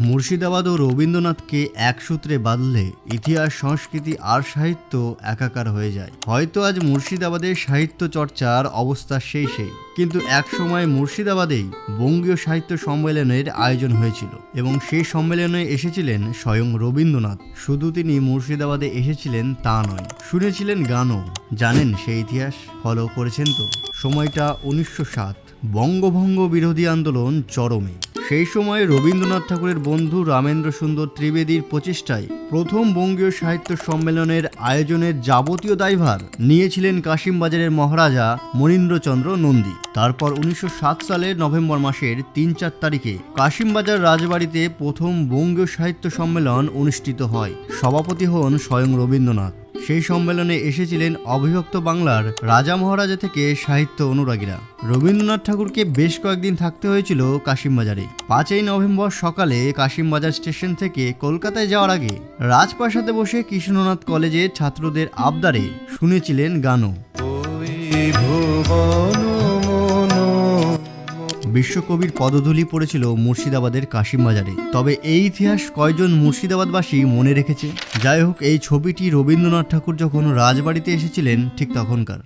মুর্শিদাবাদ ও রবীন্দ্রনাথকে এক সূত্রে বাঁধলে ইতিহাস, সংস্কৃতি আর সাহিত্য একাকার হয়ে যায়। হয়তো আজ মুর্শিদাবাদের সাহিত্য চর্চার অবস্থা সেই সেই, কিন্তু এক সময় মুর্শিদাবাদেই বঙ্গীয় সাহিত্য সম্মেলনের আয়োজন হয়েছিল এবং সেই সম্মেলনে এসেছিলেন স্বয়ং রবীন্দ্রনাথ। শুধু তিনি মুর্শিদাবাদে এসেছিলেন তা নয়, শুনেছিলেন গানও। জানেন সেই ইতিহাস? ফলো করেছেন তো? সময়টা উনিশশো সাত, বঙ্গভঙ্গ বিরোধী আন্দোলন চরমে। সেই সময়ে রবীন্দ্রনাথ ঠাকুরের বন্ধু রামেন্দ্র সুন্দর ত্রিবেদীর প্রচেষ্টায় প্রথম বঙ্গীয় সাহিত্য সম্মেলনের আয়োজনের যাবতীয় দায়ভার নিয়েছিলেন কাশিমবাজারের মহারাজা মনীন্দ্রচন্দ্র নন্দী। তারপর উনিশশো সাত সালের নভেম্বর মাসের তিন চার তারিখে কাশিমবাজার রাজবাড়িতে প্রথম বঙ্গীয় সাহিত্য সম্মেলন অনুষ্ঠিত হয়। সভাপতি হন স্বয়ং রবীন্দ্রনাথ। সেই সম্মেলনে এসেছিলেন অবিভক্ত বাংলার রাজা মহারাজা থেকে সাহিত্য অনুরাগীরা। রবীন্দ্রনাথ ঠাকুরকে বেশ কয়েকদিন থাকতে হয়েছিল কাশিমবাজারে। পাঁচই নভেম্বর সকালে কাশিমবাজার স্টেশন থেকে কলকাতায় যাওয়ার আগে রাজপ্রাসাদে বসে কৃষ্ণনাথ কলেজের ছাত্রদের আবদারে শুনেছিলেন গানও। বিশ্বকবির পদধূলি পড়েছিল মুর্শিদাবাদের কাশিমবাজারে। তবে এই ইতিহাস কয়জন মুর্শিদাবাদবাসী মনে রেখেছে? যাই হোক, এই ছবিটি রবীন্দ্রনাথ ঠাকুর যখন রাজবাড়িতে এসেছিলেন, ঠিক তখনকার।